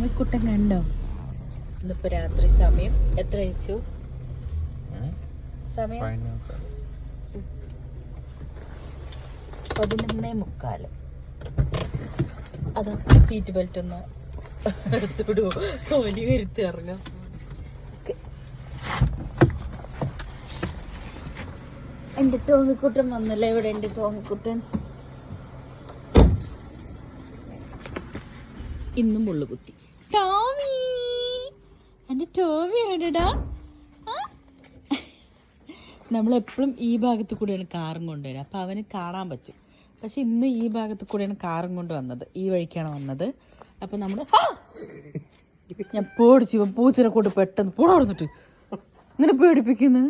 ടോമിക്കുട്ടൻ കണ്ടോ? ഇന്നിപ്പോ രാത്രി സമയം. എത്ര അയച്ചു സമയം? പതിനൊന്നേ. മുക്കാൽ. അതാ സീറ്റ് ബെൽറ്റ് ഒന്ന് എടുത്തുവിടുവോ ടോലി കരുത്ത് ഇറങ്ങാം. എന്റെ ടോമിക്കുട്ടൻ വന്നല്ലേ ഇവിടെ എന്റെ തോമിക്കുട്ടൻ ഇന്നും മുള്ളു കുത്തി ടോമി എന്റെ ടോമി എവിടെടാ നമ്മളെപ്പോഴും ഈ ഭാഗത്ത് കൂടെയാണ് കാറും കൊണ്ടുവരിക. അപ്പം അവന് കാണാൻ പറ്റും. പക്ഷെ ഇന്ന് ഈ ഭാഗത്ത് കൂടെയാണ് കാറും കൊണ്ട് വന്നത്. ഈ വഴിക്കാണ് വന്നത്. അപ്പം നമ്മൾ ഞാൻ പേടിച്ചു. ഇവൻ പൂച്ചനെ കൊണ്ട് പെട്ടെന്ന് പൂട കൊടുത്തിട്ട് ഇങ്ങനെ പേടിപ്പിക്കുന്നു.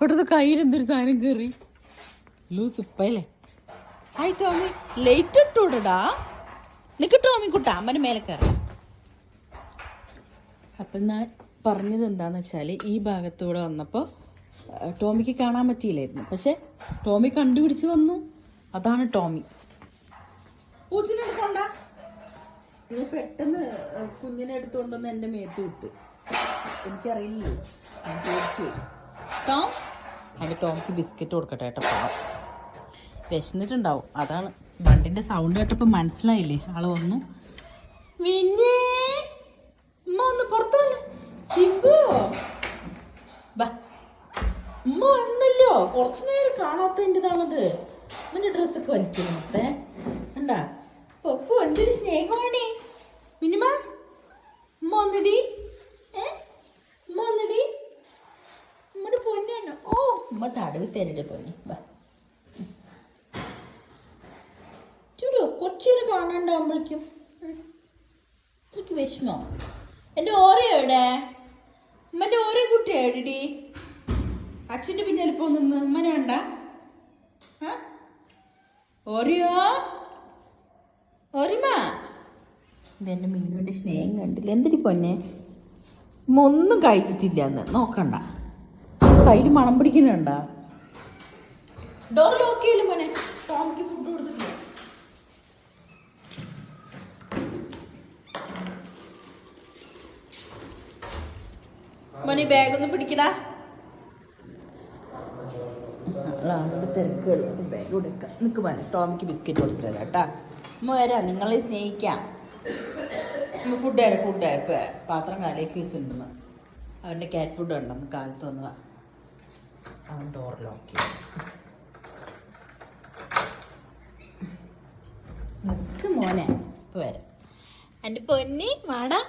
പെട്ടെന്ന് കയ്യിൽ എന്തൊരു സാധനം കയറി ലൂസ് ഉപ്പല്ലേ ഹായ് ടോമി. ലേറ്റ് ഇട്ടൂടടാ. നിക്ക് ടോമി കുട്ടാ അമ്മന് മേലെ കയറി അപ്പം ഞാൻ പറഞ്ഞത് എന്താന്ന് വെച്ചാൽ ഈ ഭാഗത്തൂടെ വന്നപ്പോൾ ടോമിക്ക് കാണാൻ പറ്റിയില്ലായിരുന്നു. പക്ഷെ ടോമി കണ്ടുപിടിച്ച് വന്നു. അതാണ് ടോമി. പൂച്ചിനെ എടുക്കണ്ട ഇത് പെട്ടെന്ന് കുഞ്ഞിനെ എടുത്തുകൊണ്ടുവന്ന് എന്റെ മേത്ത് വിട്ട്. എനിക്കറിയില്ലല്ലോ. ഞാൻ ടോം? ടോമിക്ക് ബിസ്ക്കറ്റ് കൊടുക്കട്ടെ കേട്ടോ വിശന്നിട്ടുണ്ടാവും. അതാണ് വണ്ടിന്റെ സൗണ്ട് കേട്ടപ്പോ മനസ്സിലായില്ലേ? ആൾ വന്നു. വിഞ്ഞേ ഉമ്മ ഒന്ന് പുറത്തു വന്ന് ശിബു ബാ. ഉമ്മ വന്നല്ലോ. കുറച്ചു നേരം കാണാത്തതിന്റെതാണത് അവന്റെ ഡ്രസ്സൊക്കെ വലിക്കുന്നു മൊത്തേ ഉണ്ടാ പപ്പു എന്റെ ഒരു സ്നേഹമാണേ. മിനിമ ഉമ്മ വന്നിടി. ഏ? ഉമ്മ വന്നിടി. ഉമ്മയുടെ പൊന്നാണ് ഓ ഉമ്മ തടവി തരട്ടെ പൊന്നി. ചൂടോ കുറച്ചേരം കാണാണ്ടാവുമ്പോഴേക്കും. എനിക്ക് വിഷമോ. എന്റെ ഓരോ എവിടെ? ഉമ്മന്റെ ഓരോ കുട്ടി അച്ഛന്റെ പിന്നാലെ പോകുന്നു ഉമ്മനെ വേണ്ട. ഓറിയോ? ഓറിമ ഇതെന്റെ മിന്നുവിന്റെ സ്നേഹം കണ്ടില്ല? എന്തിരി പൊന്നെ? ഉമ്മ ഒന്നും കഴിച്ചിട്ടില്ല എന്ന്. നോക്കണ്ട. കയ്യിൽ മണം പിടിക്കുന്നുണ്ടോ? ഡോർ ലോക്ക് ചെയ്യലും മോനെ? ടോമിക്ക് ഫുഡ് കൊടുത്തിട്ടില്ല? മോനെ ബാഗ് ഒന്ന് പിടിക്കടാ ആളുടെ തിരക്കുകൾ ബാഗ് കൊടുക്കാം. നിൽക്ക് മോനെ ടോമിക്ക് ബിസ്ക്കറ്റ് കൊടുത്തിട്ട് തരാം കേട്ടാ. വരാം നിങ്ങളെ സ്നേഹിക്കാം. ഫുഡ് ഫുഡ് പാത്രം കാലേക്ക് ഉണ്ടെന്ന്. അവന്റെ കാറ്റ് ഫുഡ് ഉണ്ടെന്ന് കാലത്ത് വന്നതാ. അവൻ ഡോർ ലോക്ക് മോനെ ഇപ്പം വരാം. എന്റെ പൊന്നി വാടാ.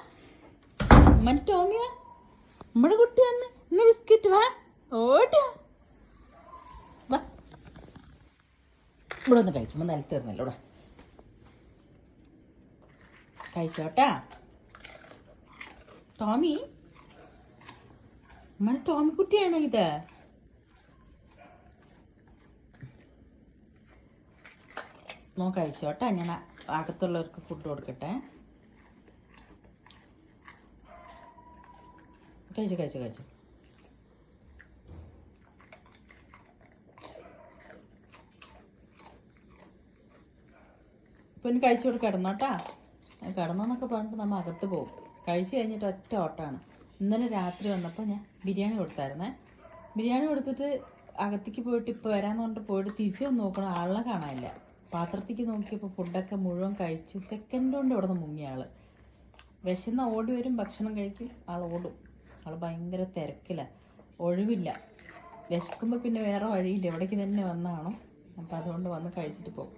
ടോമിയാ. നമ്മുടെ കുട്ടി വന്ന് ഇന്ന് ബിസ്ക്കറ്റ് വാ ഓട്ടോ വാ. ഇവിടെ ഒന്ന് കഴിക്കുമ്പോൾ നിലത്ത് തരുന്നല്ലോ ഇവിടെ. കഴിച്ചോട്ടാ. ടോമി നമ്മുടെ ടോമി കുട്ടിയാണോ ഇത്? നോ കഴിച്ചോട്ടാ ഞാൻ അകത്തുള്ളവർക്ക് ഫുഡ് കൊടുക്കട്ടെ. കഴിച്ചു കഴിച്ചു കഴിച്ചു. ഇനി കഴിച്ചു കൊടുത്ത് കിടന്നോട്ടാ കിടന്നെന്നൊക്കെ പറഞ്ഞിട്ട് നമ്മൾ അകത്ത് പോകും കഴിച്ചു കഴിഞ്ഞിട്ട് ഒറ്റ ഓട്ടാണ്. ഇന്നലെ രാത്രി വന്നപ്പോൾ ഞാൻ ബിരിയാണി കൊടുത്തായിരുന്നേ. ബിരിയാണി കൊടുത്തിട്ട് അകത്തേക്ക് പോയിട്ട് ഇപ്പോൾ വരാന്ന് പറഞ്ഞിട്ട് പോയിട്ട് തിരിച്ചു വന്ന് നോക്കണം. ആളെ കാണാനില്ല. പാത്രത്തേക്ക് നോക്കിയപ്പോൾ ഫുഡൊക്കെ മുഴുവൻ കഴിച്ചു. സെക്കൻഡ് കൊണ്ട് ഇവിടെ നിന്ന് മുങ്ങിയ ആൾ. വിശന്ന ഓടി വരും ഭക്ഷണം കഴിക്കും. ആൾ ഓടും. ആൾ ഭയങ്കര തിരക്കില്ല ഒഴിവില്ല. വിശക്കുമ്പോൾ പിന്നെ വേറെ വഴിയില്ല. ഇവിടേക്ക് തന്നെ വന്നാണോ. അപ്പം അതുകൊണ്ട് വന്ന് കഴിച്ചിട്ട് പോകും.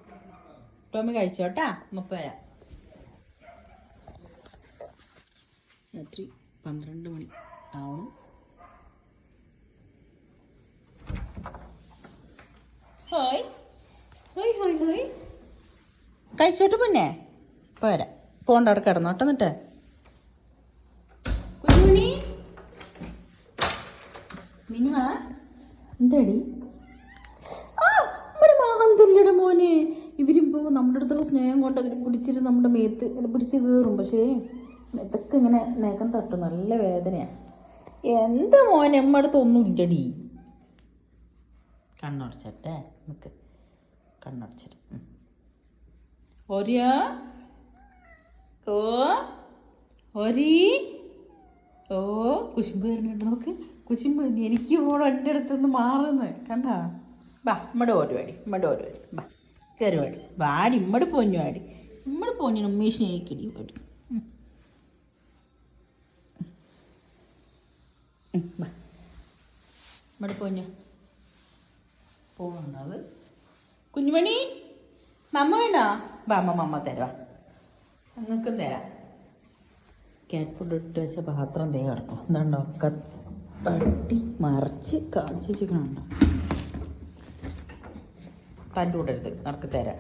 ടോമി കഴിച്ചോട്ടാ മുപ്പത് വരാം രാത്രി പന്ത്രണ്ട് മണി ആവണം ഹോയ്. ഹോയ് ഹോയ് ഹോയ്. കഴിച്ചോട്ട് പിന്നെ? പോരാ പോണ്ട അവിടെ കിടന്നോട്ടെ എന്നിട്ട് കുഞ്ഞുമണി നിങ്ങ എന്താടി? ആ ഒരു നമ്മുടെ അടുത്തുള്ള സ്നേഹം കൊണ്ട് അങ്ങനെ പിടിച്ചിട്ട് നമ്മുടെ മേത്ത് പിടിച്ച് കയറും പക്ഷേ ഇതൊക്കെ ഇങ്ങനെ നേക്കം തട്ടും. നല്ല വേദനയാ. എന്താ മോനെ? അമ്മ അടുത്തൊന്നും ഇല്ലടി. കണ്ണടച്ചട്ടെ? നിക്ക്. കണ്ണടച്ചിട്ട് ഒരു ഓ? ഒരീ ഓ കുശുമ്പ് വരുന്നുണ്ട്. നോക്ക് കുശുമ്പ് എനിക്ക് ഓടോ എന്റെ അടുത്തുനിന്ന് മാറുന്നു കണ്ടാ? ബാ ഇമ്മടെ ഓടി വാടി ഇമ്മടെ ഓടി വാടി ബാ കയറി വാടി. ഇമ്മടെ പോഞ്ഞു വാടി. ഇമ്മടെ പോഞ്ഞു ഉമ്മേഷിനെ കിടി വാടി. ഇമ്മടെ പോഞ്ഞു. പോകുന്നത് കുഞ്ഞുമണി മമ്മ വേണ്ടോ? ബാ അമ്മ മമ്മ തരാ നിങ്ങൾക്കും തരാം. ക്യാറ്റ് ഫുഡ് ഇട്ട് വെച്ച പാത്രം തേ കിടക്കും. എന്താണ്ടോ ഒക്കെ തട്ടി മറിച്ച് കാണിച്ച് വെച്ചിട്ടുണ്ടോ തന്റെ കൂടരുത് നടക്ക് തരാം.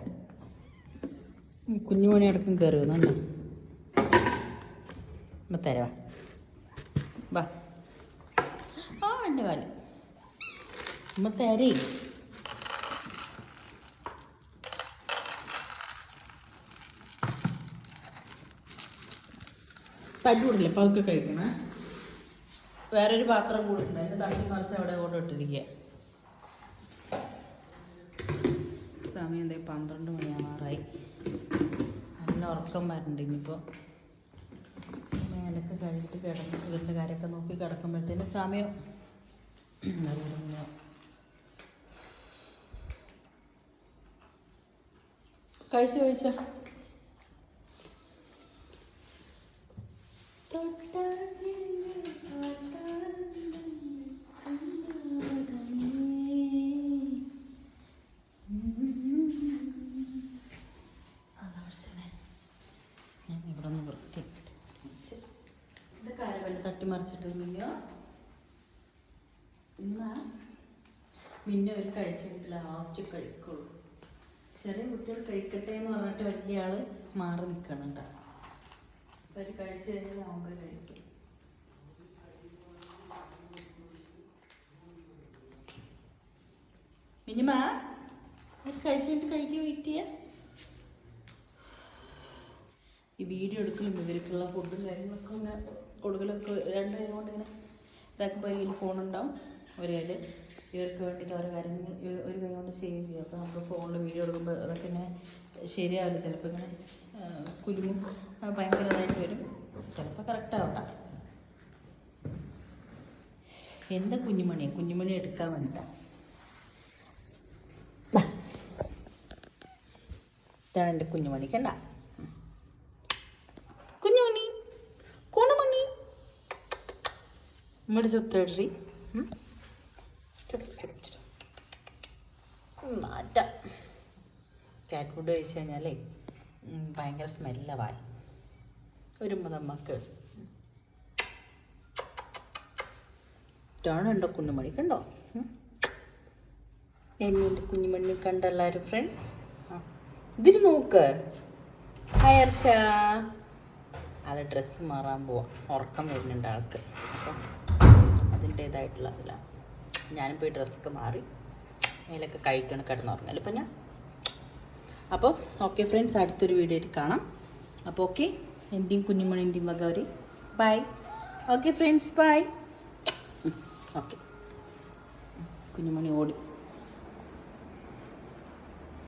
കുഞ്ഞു കുഞ്ഞുമണി അടക്കം കയറുക അമ്മ തരാ ബാ ആ എന്റെ കാൽ അമ്മ തരേ പറ്റൂടില്ല പതുക്കെ കഴിക്കണേ? വേറൊരു പാത്രം കൂടുണ്ട് എന്റെ തട്ടി മറിച്ച് അവിടെ കൊണ്ട് ഇട്ടിരിക്കുക സമയം എന്തേ പന്ത്രണ്ട് മണിയാവാറായി. നല്ല ഉറക്കം വരണ്ട് ഇനിയിപ്പോൾ മേലൊക്കെ കഴിഞ്ഞിട്ട് കിടന്ന് ഇതിന്റെ കാര്യമൊക്കെ നോക്കി കിടക്കുമ്പോഴത്തേന് സമയം. കഴിച്ചു കഴിച്ചോ? ഞാൻ ഇത് തട്ടി തട്ടിമറിച്ചിട്ട് മിന്നോ ഇന്ന മിന്ന ഒരു കഴിച്ചിട്ട് ലാസ്റ്റ് കഴിക്കുള്ളൂ. ചെറിയ കുട്ടികൾ കഴിക്കട്ടെ എന്ന് പറഞ്ഞിട്ട് വലിയ ആൾ മാറി നിൽക്കണുണ്ട് അപ്പൊ ഒരു കഴിച്ചു കഴിഞ്ഞാൽ നമുക്ക് കഴിക്കും. മിനിമ ഒരു കഴിച്ചു കഴിക്കും വീട്ടിയ ഈ വീഡിയോ എടുക്കലും ഇവർക്കുള്ള ഫുഡും കാര്യങ്ങളൊക്കെ ഇങ്ങനെ കൊടുക്കലൊക്കെ രണ്ട് കൈ കൊണ്ട് ഇങ്ങനെ ഇതാക്കുമ്പോൾ കയ്യിൽ ഫോണുണ്ടാവും ഒരു കയ്യിൽ ഇവർക്ക് വേണ്ടിയിട്ട് ഓരോ കാര്യങ്ങൾ ഒരു കൈ കൊണ്ട് സേവ് ചെയ്യും. അപ്പോൾ നമുക്ക് ഫോണിൽ വീഡിയോ എടുക്കുമ്പോൾ അതൊക്കെ ഇങ്ങനെ ശരിയാവില്ല. ചിലപ്പോൾ ഇങ്ങനെ കുരുങ്ങും ഭയങ്കരമായിട്ട് വരും. ചിലപ്പോൾ കറക്റ്റ് ആവണ്ട എന്താ കുഞ്ഞുമണി? കുഞ്ഞുമണി എടുക്കാൻ വേണ്ടിയിട്ടാണ് ഇതാണ് എന്റെ കുഞ്ഞുമണി. കണ്ട കുഞ്ഞുമണി കുണുമണി നമ്മുടെ ചുത്തടി മാറ്റാം. കാറ്റ് ഫുഡ് കഴിച്ചു കഴിഞ്ഞാലേ ഭയങ്കര സ്മെല്ല വായി. ഒരു നമുക്ക് ഇതാണുണ്ടോ കുഞ്ഞുമണി കണ്ടോ. എന്നെ എന്റെ കുഞ്ഞുമണി കണ്ട എല്ലാവരും ഫ്രണ്ട്സ് ഇതിന് നോക്ക്. ഹായ് ഹർഷ. ആളെ ഡ്രസ്സ് മാറാൻ പോവാം. ഉറക്കം വരുന്നുണ്ട് ആൾക്ക്. അപ്പം അതിന്റേതായിട്ടുള്ള അതിലാണ് ഞാനും പോയി ഡ്രസ്സൊക്കെ മാറി മേലൊക്കെ കഴിക്കണം കിടന്നുറങ്ങൽ ഇപ്പം ഞാൻ. അപ്പോൾ ഓക്കെ ഫ്രണ്ട്സ് അടുത്തൊരു വീഡിയോയിൽ കാണാം. അപ്പോൾ ഓക്കെ എന്റെയും കുഞ്ഞുമണിന്റെയും വക ഒരു bye okay friends bye okay കുഞ്ഞുമണി ഓടി.